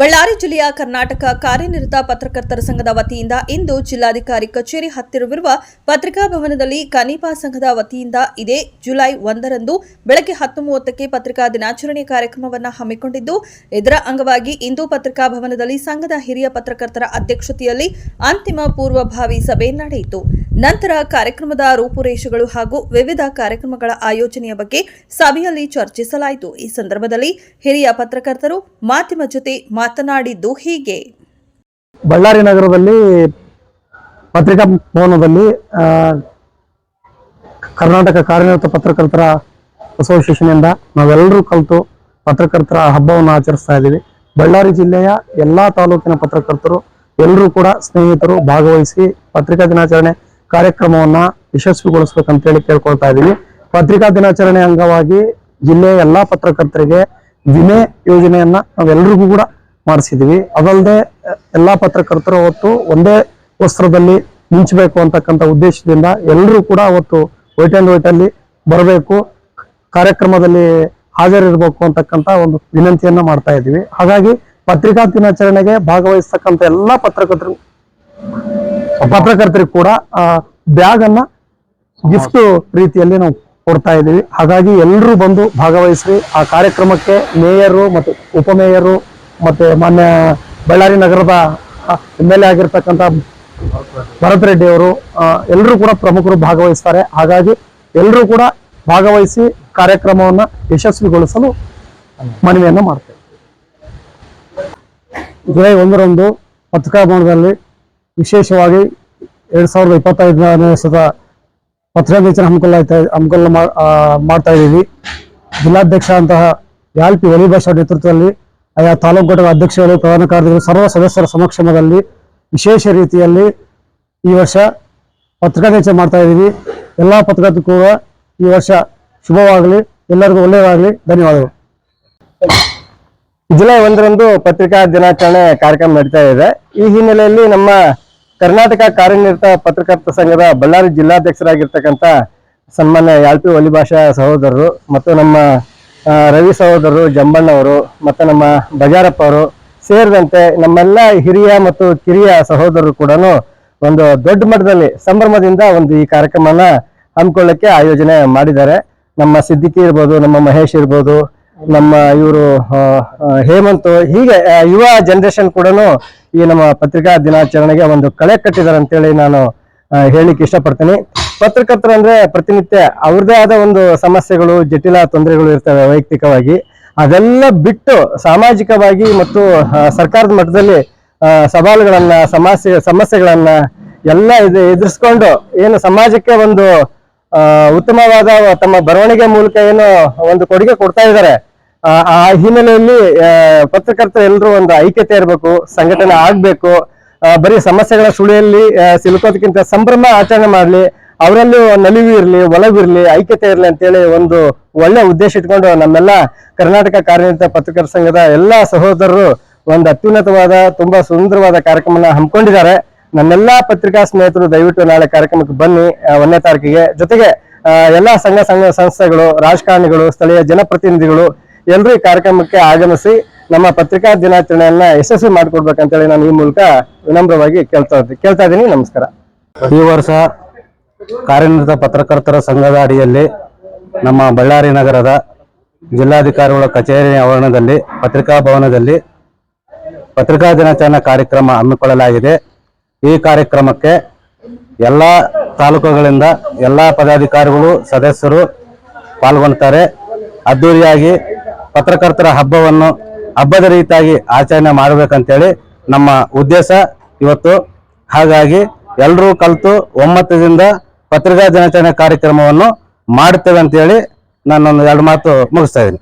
ಬಳ್ಳಾರಿ ಜಿಲ್ಲೆಯ ಕರ್ನಾಟಕ ಕಾರ್ಯನಿರತ ಪತ್ರಕರ್ತರ ಸಂಘದ ವತಿಯಿಂದ ಇಂದು ಜಿಲ್ಲಾಧಿಕಾರಿ ಕಚೇರಿ ಹತ್ತಿರವಿರುವ ಪತ್ರಿಕಾ ಭವನದಲ್ಲಿ ಕನಿಪಾ ಸಂಘದ ವತಿಯಿಂದ ಇದೇ ಜುಲೈ ಒಂದರಂದು ಬೆಳಗ್ಗೆ ಹತ್ತು ಮೂವತ್ತಕ್ಕೆ ಪತ್ರಿಕಾ ದಿನಾಚರಣೆ ಕಾರ್ಯಕ್ರಮವನ್ನು ಹಮ್ಮಿಕೊಂಡಿದ್ದು, ಇದರ ಅಂಗವಾಗಿ ಇಂದು ಪತ್ರಿಕಾ ಭವನದಲ್ಲಿ ಸಂಘದ ಹಿರಿಯ ಪತ್ರಕರ್ತರ ಅಧ್ಯಕ್ಷತೆಯಲ್ಲಿ ಅಂತಿಮ ಪೂರ್ವಭಾವಿ ಸಭೆ ನಡೆಯಿತು. ನಂತರ ಕಾರ್ಯಕ್ರಮದ ರೂಪುರೇಷೆಗಳು ಹಾಗೂ ವಿವಿಧ ಕಾರ್ಯಕ್ರಮಗಳ ಆಯೋಜನೆಯ ಬಗ್ಗೆ ಸಭೆಯಲ್ಲಿ ಚರ್ಚಿಸಲಾಯಿತು. ಈ ಸಂದರ್ಭದಲ್ಲಿ ಹಿರಿಯ ಪತ್ರಕರ್ತರು ಮಾಧ್ಯಮ ಜೊತೆ ಮಾತನಾಡಿದ್ದು ಹೀಗೆ. ಬಳ್ಳಾರಿ ನಗರದಲ್ಲಿ ಪತ್ರಿಕಾ ಭವನದಲ್ಲಿ ಕರ್ನಾಟಕ ಕಾರ್ಯನಿರತ ಪತ್ರಕರ್ತರ ಅಸೋಸಿಯೇಷನ್ ಇಂದ ನಾವೆಲ್ಲರೂ ಕಲಿತು ಪತ್ರಕರ್ತರ ಹಬ್ಬವನ್ನು ಆಚರಿಸ್ತಾ ಇದ್ದೀವಿ. ಬಳ್ಳಾರಿ ಜಿಲ್ಲೆಯ ಎಲ್ಲಾ ತಾಲೂಕಿನ ಪತ್ರಕರ್ತರು ಎಲ್ಲರೂ ಕೂಡ ಸ್ನೇಹಿತರು ಭಾಗವಹಿಸಿ ಪತ್ರಿಕಾ ದಿನಾಚರಣೆ ಕಾರ್ಯಕ್ರಮವನ್ನ ಯಶಸ್ವಿಗೊಳಿಸ್ಬೇಕಂತೇಳಿ ಕೇಳ್ಕೊಳ್ತಾ ಇದ್ದೀವಿ ಪತ್ರಿಕಾ ದಿನಾಚರಣೆ ಅಂಗವಾಗಿ ಜಿಲ್ಲೆಯ ಎಲ್ಲಾ ಪತ್ರಕರ್ತರಿಗೆ ವಿಮೆ ಯೋಜನೆಯನ್ನ ನಾವೆಲ್ಲರಿಗೂ ಕೂಡ ಮಾಡಿಸಿದೀವಿ. ಅದಲ್ಲದೆ ಎಲ್ಲಾ ಪತ್ರಕರ್ತರು ಅವತ್ತು ಒಂದೇ ವಸ್ತ್ರದಲ್ಲಿ ಮಿಂಚಬೇಕು ಅಂತಕ್ಕಂಥ ಉದ್ದೇಶದಿಂದ ಎಲ್ಲರೂ ಕೂಡ ಅವತ್ತು ವೈಟ್ ಅಂಡ್ ವೈಟ್ ಅಲ್ಲಿ ಬರಬೇಕು, ಕಾರ್ಯಕ್ರಮದಲ್ಲಿ ಹಾಜರಿರ್ಬೇಕು ಅಂತಕ್ಕಂಥ ಒಂದು ವಿನಂತಿಯನ್ನ ಮಾಡ್ತಾ ಇದ್ದೀವಿ ಹಾಗಾಗಿ ಪತ್ರಿಕಾ ದಿನಾಚರಣೆಗೆ ಭಾಗವಹಿಸ್ತಕ್ಕಂಥ ಎಲ್ಲಾ ಪತ್ರಕರ್ತರು ಪತ್ರಕರ್ತರಿಗೆ ಕೂಡ ಬ್ಯಾಗ್ ಅನ್ನ ಗಿಫ್ಟ್ ರೀತಿಯಲ್ಲಿ ನಾವು ಕೊಡ್ತಾ ಇದ್ದೀವಿ. ಹಾಗಾಗಿ ಎಲ್ಲರೂ ಬಂದು ಭಾಗವಹಿಸಿ ಆ ಕಾರ್ಯಕ್ರಮಕ್ಕೆ ಮೇಯರು ಮತ್ತು ಉಪಮೇಯರು ಮತ್ತೆ ಮಾನ್ಯ ಬಳ್ಳಾರಿ ನಗರದ ಎಂ ಎಲ್ ಎ ಆಗಿರ್ತಕ್ಕಂಥ ಭರತ್ ರೆಡ್ಡಿ ಅವರು ಎಲ್ಲರೂ ಕೂಡ ಪ್ರಮುಖರು ಭಾಗವಹಿಸ್ತಾರೆ. ಹಾಗಾಗಿ ಎಲ್ಲರೂ ಕೂಡ ಭಾಗವಹಿಸಿ ಕಾರ್ಯಕ್ರಮವನ್ನ ಯಶಸ್ವಿಗೊಳಿಸಲು ಮನವಿಯನ್ನ ಮಾಡ್ತೇವೆ. ಜುಲೈ ಒಂದರಂದು ಪತ್ರಿಕಾ ಭವನದಲ್ಲಿ ವಿಶೇಷವಾಗಿ ಎರಡು ಸಾವಿರದ ಇಪ್ಪತ್ತೈದನೇ ವರ್ಷದ ಪತ್ರಾಧೀಕ್ಷಣ ಹಮ್ಮಿಕೊಳ್ಳಾಯ್ತಾ ಹಮ್ಮಿಕೊಳ್ಳ ಮಾಡ್ತಾ ಇದ್ದೀವಿ. ಜಿಲ್ಲಾಧ್ಯಕ್ಷ ಅಂತಹ ಯಾಲ್ಪಿ ಒಲಿಭಾಷ ನೇತೃತ್ವದಲ್ಲಿ ಆಯಾ ತಾಲೂಕು ಘಟಕದ ಅಧ್ಯಕ್ಷರು, ಪ್ರಧಾನ ಕಾರ್ಯದರ್ಶಿಗಳು ಸರ್ವ ಸದಸ್ಯರ ಸಮಕ್ಷಮದಲ್ಲಿ ವಿಶೇಷ ರೀತಿಯಲ್ಲಿ ಈ ವರ್ಷ ಪತ್ರಿಕಾಧ್ಯಕ್ಷ ಮಾಡ್ತಾ ಇದ್ದೀವಿ. ಎಲ್ಲ ಪತ್ರಿಕಾ ಕೂಡ ಈ ವರ್ಷ ಶುಭವಾಗಲಿ, ಎಲ್ಲರಿಗೂ ಒಳ್ಳೆಯದಾಗಲಿ. ಧನ್ಯವಾದಗಳು. ಜುಲೈ ಒಂದರಂದು ಪತ್ರಿಕಾ ದಿನಾಚರಣೆ ಕಾರ್ಯಕ್ರಮ ನಡೀತಾ ಇದೆ. ಈ ಹಿನ್ನೆಲೆಯಲ್ಲಿ ನಮ್ಮ ಕರ್ನಾಟಕ ಕಾರ್ಯನಿರತ ಪತ್ರಕರ್ತ ಸಂಘದ ಬಳ್ಳಾರಿ ಜಿಲ್ಲಾಧ್ಯಕ್ಷರಾಗಿರ್ತಕ್ಕಂಥ ಸನ್ಮಾನ್ಯ ಯಾಳ್ಪಿ ಒಲಿಭಾಷಾ ಸಹೋದರರು ಮತ್ತು ನಮ್ಮ ರವಿ ಸಹೋದರರು ಜಂಬಣ್ಣವರು ಮತ್ತು ನಮ್ಮ ಬಜಾರಪ್ಪ ಅವರು ಸೇರಿದಂತೆ ನಮ್ಮೆಲ್ಲ ಹಿರಿಯ ಮತ್ತು ಕಿರಿಯ ಸಹೋದರರು ಕೂಡ ಒಂದು ದೊಡ್ಡ ಮಟ್ಟದಲ್ಲಿ ಸಂಭ್ರಮದಿಂದ ಒಂದು ಈ ಕಾರ್ಯಕ್ರಮನ ಹಮ್ಮಿಕೊಳ್ಳಕ್ಕೆ ಆಯೋಜನೆ ಮಾಡಿದ್ದಾರೆ. ನಮ್ಮ ಸಿದ್ದಿಕಿ ಇರ್ಬೋದು, ನಮ್ಮ ಮಹೇಶ್ ಇರ್ಬೋದು, ನಮ್ಮ ಇವರು ಹೇಮಂತ್, ಹೀಗೆ ಯುವ ಜನರೇಷನ್ ಕೂಡ ಈ ನಮ್ಮ ಪತ್ರಿಕಾ ದಿನಾಚರಣೆಗೆ ಒಂದು ಕಳೆ ಕಟ್ಟಿದ್ದಾರೆ ಅಂತೇಳಿ ನಾನು ಹೇಳಿಕ್ಕೆ ಇಷ್ಟಪಡ್ತೀನಿ. ಪತ್ರಕರ್ತರು ಅಂದ್ರೆ ಪ್ರತಿನಿತ್ಯ ಅವ್ರದೇ ಆದ ಒಂದು ಸಮಸ್ಯೆಗಳು, ಜಟಿಲ ತೊಂದರೆಗಳು ಇರ್ತವೆ ವೈಯಕ್ತಿಕವಾಗಿ. ಅದೆಲ್ಲ ಬಿಟ್ಟು ಸಾಮಾಜಿಕವಾಗಿ ಮತ್ತು ಸರ್ಕಾರದ ಮಟ್ಟದಲ್ಲಿ ಸವಾಲುಗಳನ್ನ, ಸಮಸ್ಯೆ, ಸಮಸ್ಯೆಗಳನ್ನ ಎಲ್ಲ ಎದುರಿಸ್ಕೊಂಡು ಏನು ಸಮಾಜಕ್ಕೆ ಒಂದು ಉತ್ತಮವಾದ ತಮ್ಮ ಬರವಣಿಗೆ ಮೂಲಕ ಏನು ಒಂದು ಕೊಡುಗೆ ಕೊಡ್ತಾ ಇದ್ದಾರೆ. ಆ ಹಿನ್ನೆಲೆಯಲ್ಲಿ ಪತ್ರಕರ್ತರು ಎಲ್ಲರೂ ಒಂದು ಐಕ್ಯತೆ ಇರಬೇಕು, ಸಂಘಟನೆ ಆಗ್ಬೇಕು ಬರೀ ಸಮಸ್ಯೆಗಳ ಸುಳಿಯಲ್ಲಿ ಸಿಲುಕೋದಕ್ಕಿಂತ ಸಂಭ್ರಮ ಆಚರಣೆ ಮಾಡ್ಲಿ, ಅವರಲ್ಲೂ ನಲಿವು ಇರಲಿ ಒಲವಿರಲಿ ಐಕ್ಯತೆ ಇರಲಿ ಅಂತೇಳಿ ಒಂದು ಒಳ್ಳೆ ಉದ್ದೇಶ ಇಟ್ಕೊಂಡು ನಮ್ಮೆಲ್ಲ ಕರ್ನಾಟಕ ಕಾರ್ಯನಿರತ ಪತ್ರಕರ್ತ ಸಂಘದ ಎಲ್ಲಾ ಸಹೋದರರು ಒಂದು ಅತ್ಯುನ್ನತವಾದ, ತುಂಬಾ ಸುಂದರವಾದ ಕಾರ್ಯಕ್ರಮನ ಹಮ್ಮಿಕೊಂಡಿದ್ದಾರೆ. ನಮ್ಮೆಲ್ಲಾ ಪತ್ರಿಕಾ ಸ್ನೇಹಿತರು ದಯವಿಟ್ಟು ನಾಳೆ ಕಾರ್ಯಕ್ರಮಕ್ಕೆ ಬನ್ನಿ ಒಂದನೇ ತಾರೀಕಿಗೆ. ಜೊತೆಗೆ ಎಲ್ಲಾ ಸಂಘ ಸಂಘ, ಸಂಸ್ಥೆಗಳು, ರಾಜಕಾರಣಿಗಳು, ಸ್ಥಳೀಯ ಜನಪ್ರತಿನಿಧಿಗಳು ಎಲ್ಲರೂ ಈ ಕಾರ್ಯಕ್ರಮಕ್ಕೆ ಆಗಮಿಸಿ ನಮ್ಮ ಪತ್ರಿಕಾ ದಿನಾಚರಣೆಯನ್ನ ಯಶಸ್ವಿ ಮಾಡಿಕೊಡ್ಬೇಕಂತೇಳಿ ನಾನು ಈ ಮೂಲಕ ವಿನಮ್ರವಾಗಿ ಕೇಳ್ತಾ ಕೇಳ್ತಾ ಇದ್ದೀನಿ. ನಮಸ್ಕಾರ. ಈ ವರ್ಷ ಕಾರ್ಯನಿರತ ಪತ್ರಕರ್ತರ ಸಂಘದ ಅಡಿಯಲ್ಲಿ ನಮ್ಮ ಬಳ್ಳಾರಿ ನಗರದ ಜಿಲ್ಲಾಧಿಕಾರಿಗಳ ಕಚೇರಿ ಆವರಣದಲ್ಲಿ, ಪತ್ರಿಕಾ ಭವನದಲ್ಲಿ ಪತ್ರಿಕಾ ದಿನಾಚರಣೆ ಕಾರ್ಯಕ್ರಮ ಹಮ್ಮಿಕೊಳ್ಳಲಾಗಿದೆ. ಈ ಕಾರ್ಯಕ್ರಮಕ್ಕೆ ಎಲ್ಲ ತಾಲೂಕುಗಳಿಂದ ಎಲ್ಲ ಪದಾಧಿಕಾರಿಗಳು, ಸದಸ್ಯರು ಪಾಲ್ಗೊಳ್ತಾರೆ ಅದ್ದೂರಿಯಾಗಿ ಪತ್ರಕರ್ತರ ಹಬ್ಬವನ್ನು ಹಬ್ಬದ ರೀತಿಯಾಗಿ ಆಚರಣೆ ಮಾಡಬೇಕಂತೇಳಿ ನಮ್ಮ ಉದ್ದೇಶ ಇವತ್ತು. ಹಾಗಾಗಿ ಎಲ್ಲರೂ ಕಲಿತು ಒಮ್ಮತದಿಂದ ಪತ್ರಿಕಾ ದಿನಾಚರಣೆ ಕಾರ್ಯಕ್ರಮವನ್ನು ಮಾಡುತ್ತೇವೆ ಅಂತೇಳಿ ನಾನೊಂದು ಎರಡು ಮಾತು ಮುಗಿಸ್ತಾ ಇದ್ದೀನಿ.